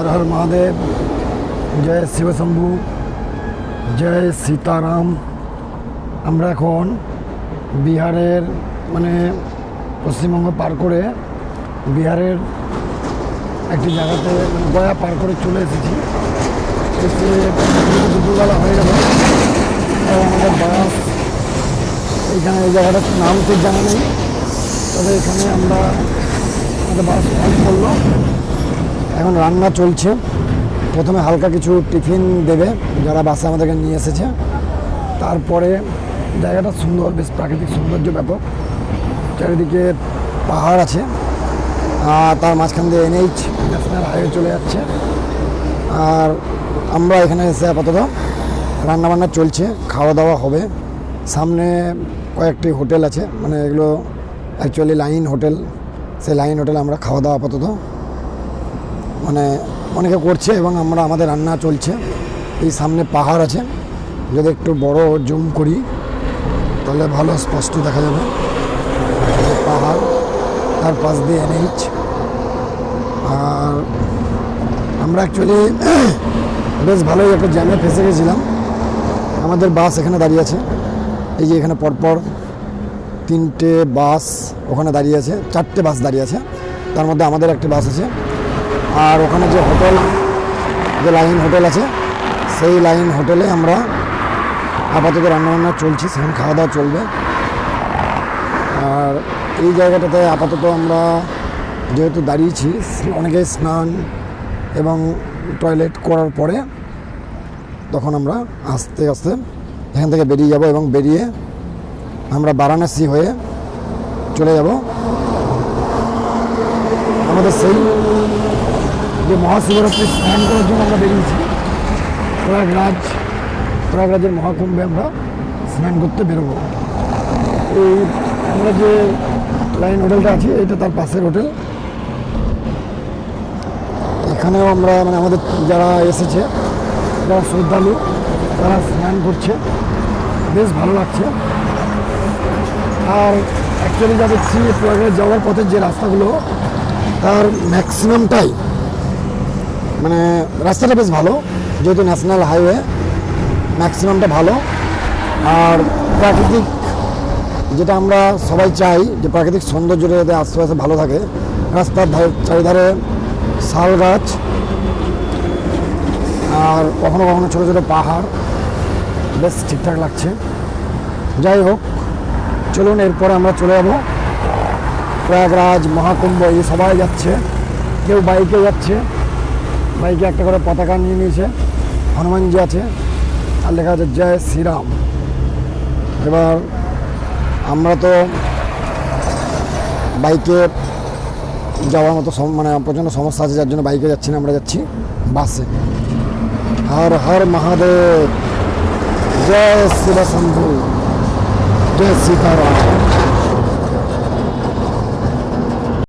হর হর মহাদেব জয় শিবশম্ভু জয় সীতারাম আমরা এখন বিহারের মানে পশ্চিমবঙ্গ পার করে বিহারের একটি জায়গাতে মানে গয়া পার করে চলে এসেছি। এসে দুপুরবেলা হয়ে গেল। আমাদের বাস, এখানে এই জায়গাটার নাম তো জানা নেই। তবে এখানে আমরা আমাদের বাস অন করল এখন রান্না চলছে। প্রথমে হালকা কিছু টিফিন দেবে, যারা বাসে আমাদেরকে নিয়ে এসেছে। তারপরে জায়গাটা সুন্দর, বেশ প্রাকৃতিক সৌন্দর্য ব্যাপক। চারিদিকে পাহাড় আছে। তার মাঝখান দিয়ে এনএইচ ন্যাশনাল হাইওয়ে চলে যাচ্ছে। আর আমরা এখানে এসে আপাতত রান্নাবান্না চলছে খাওয়া দাওয়া হবে। সামনে কয়েকটি হোটেল আছে মানে এগুলো অ্যাকচুয়ালি লাইন হোটেল সেই লাইন হোটেলে আমরা খাওয়া দাওয়া আপাতত মানে অনেকে করছে এবং আমরা আমাদের রান্না চলছে। এই সামনে পাহাড় আছে। যদি একটু বড় জুম করি, তাহলে ভালো স্পষ্ট দেখা যাবে। পাহাড়, তার পাশ দিয়ে এনএইচ। আর আমরা অ্যাকচুয়ালি বেশ ভালোই একটা জ্যামে ফেসে গেছিলাম। আমাদের বাস এখানে দাঁড়িয়ে আছে। এই যে এখানে পরপর তিনটে বাস ওখানে দাঁড়িয়ে আছে, চারটে বাস দাঁড়িয়ে আছে। তার মধ্যে আমাদের একটি বাস আছে। আর ওখানে যে হোটেল, যে লাইন হোটেল আছে, সেই লাইন হোটেলে আমরা আপাতত রান্নাবান্না চলছে, সেখানে খাওয়া দাওয়া চলবে। আর এই জায়গাটাতে আপাতত আমরা যেহেতু দাঁড়িয়েছি, অনেকে স্নান এবং টয়লেট করার পরে তখন আমরা আস্তে আস্তে এখান থেকে বেরিয়ে যাব এবং বেরিয়ে আমরা বারাণসী হয়ে চলে যাব। আমাদের সেই যে মহাশিবরাত্রি স্নান করার জন্য আমরা বেরিয়েছি। প্রয়াগরাজ, প্রয়াগরাজের মহাকুম্ভে আমরা স্নান করতে বেরোবো। এই আমরা যে লাইন হোটেলটা আছে, এটা তার পাশের হোটেল। এখানেও আমরা মানে আমাদের যারা এসেছে, যারা শ্রদ্ধালু, তারা স্নান করছে। বেশ ভালো লাগছে। আর অ্যাকচুয়ালি যা দেখছি, প্রয়াগরাজ যাওয়ার পথের যে রাস্তাগুলো, তার ম্যাক্সিমামটাই মানে রাস্তাটা বেশ ভালো, যেহেতু ন্যাশনাল হাইওয়ে ম্যাক্সিমামটা ভালো। আর প্রাকৃতিক যেটা আমরা সবাই চাই, যে প্রাকৃতিক সৌন্দর্যটা যাতে আস্তে ভালো থাকে, রাস্তার ধারে, চারিধারে শাল গাছ, আর কখনো কখনো ছোটো ছোটো পাহাড়, বেশ ঠিকঠাক লাগছে। যাই হোক, চলুন এরপরে আমরা চলে যাব। প্রয়াগরাজ, মহাকুম্ভ, এই সবাই যাচ্ছে। কেউ বাইকে যাচ্ছে। বাইকে একটা করে পতাকা নিয়ে নিয়েছে। হনুমানজি আছে, আর লেখা আছে জয় শ্রীরাম। এবার আমরা তো বাইকে যাওয়ার মতো মানে প্রচণ্ড সমস্যা আছে, যার জন্য বাইকে যাচ্ছি না, আমরা যাচ্ছি বাসে। হর হর মহাদেব, জয় শিব শম্ভু, জয় সীতারাম।